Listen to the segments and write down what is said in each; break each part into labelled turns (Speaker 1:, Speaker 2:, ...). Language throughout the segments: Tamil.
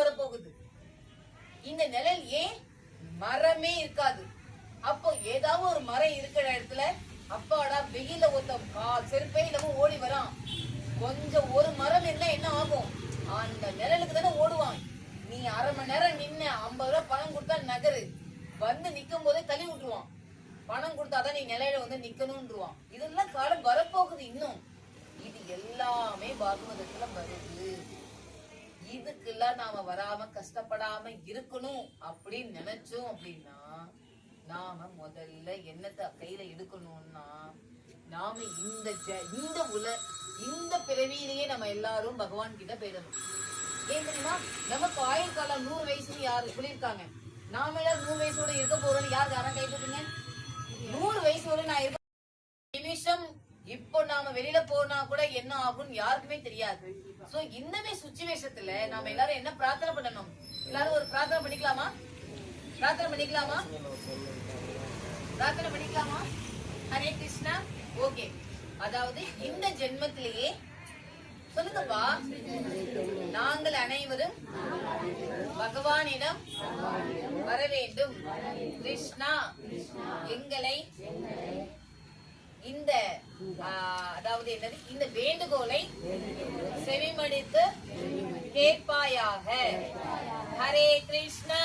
Speaker 1: வரப்போகுது. இந்த நிழல் ஏன் மரமே இருக்காது? அப்போ ஏதாவது ஒரு மரம் இருக்கிற இடத்துல அப்பாடா வெயில ஒருத்த செருப்பே இல்லாம ஓடி வரான். கொஞ்சம் ஒரு மரம் இருந்தா என்ன ஆகும்? அந்த நிழலுக்கு தானே ஓடுவான். நீ அரை மணி நேரம் நின்ன ஐம்பது ரூபாய் பணம் கொடுத்தா நகரு. வந்து நிக்கும் போதே தள்ளி விட்டுருவான். பணம் கொடுத்தாதான் நீ நிலையில வந்து நிக்கணும்ன்றான் இதெல்லாம் காலம் வரப்போகுது இன்னும். இது எல்லாமே பாகவதத்துல வருது. இதுக்கெல்லாம் நாம வராம கஷ்டப்படாம இருக்கணும் அப்படின்னு நினைச்சோம் அப்படின்னா நாம முதல்ல என்னத்தை கையில எடுக்கணும்னா நாம இந்த இந்த உல இந்த பிறவியிலேயே நம்ம எல்லாரும் பகவான் கிட்ட போயிடணும். ஏன் தெரியுமா? நமக்கு ஆயுள் காலம் நூறு வயசுன்னு யாரு சொல்லியிருக்காங்க? நாம எல்லாரும் நூறு வயசோட இருக்க போறோம்னு யார் யாரும் கைப்பற்றுங்க? நூறு நூறு வயசோட நான் இருக்க நிமிஷம் இப்போ நாம வெளியில போனா கூட என்ன ஆகும்னு யாருக்குமே தெரியாது. சோ இந்தமே சுச்சுவேஷத்துல நாம எல்லாரும் என்ன பிரார்த்தனை பண்ணணும்? எல்லாரும் ஒரு பிரார்த்தனை பண்ணிக்கலாமா? பிரார்த்தனை பண்ணிக்கலாமா? பிரார்த்தனை பண்ணிக்கலாமா? ஹரே கிருஷ்ணா. ஓகே அதாவது இந்த ஜென்மத்திலேயே சொல்லுங்கப்பா. நாங்கள் அனைவரும் பகவானிடம் வர வேண்டும். கிருஷ்ணா எங்களை இந்த அதாவது என்னது? இந்த வேண்டுகோளை செவிமடித்து கேட்பாயாக. ஹரே கிருஷ்ணா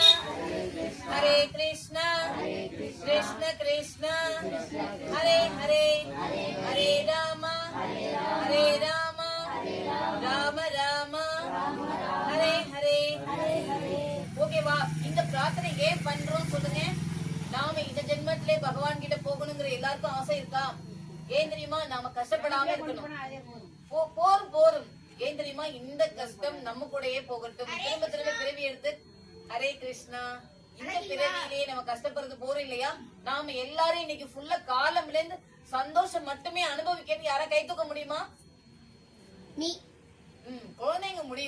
Speaker 1: ஹரே கிருஷ்ணா கிருஷ்ண கிருஷ்ணா. ஹரே ஹரே ஹரே ராமா ஹரே ராமா ராம ராமா. ஹரே ஹரே. ஓகேவா இந்த பிரார்த்தனை ஏன் பண்றோம் சொல்லுங்க. நாம இந்த ஜென்மத்திலே பகவான் கிட்ட போகணுங்கிற எல்லாருக்கும் ஆசை இருக்கா? ஏன் தெரியுமா? நாம கஷ்டப்படாம இருக்கணும். போ- போரும் போரும். ஏன் தெரியுமா? இந்த கஷ்டம் நம்ம கூடயே போகட்டும். திரும்ப திரும்ப பிறவி எடுத்து ஹரே கிருஷ்ணா இந்த பிறவியிலேயே நம்ம கஷ்டப்படுறது போறோம் இல்லையா? நாம எல்லாரும் இன்னைக்கு ஃபுல்லா காலம்ல இருந்து சந்தோஷம் மட்டுமே அனுபவிக்கிறது யாரா கை தூக்க முடியுமா?
Speaker 2: நீ.
Speaker 1: குழந்தைங்க முடியும்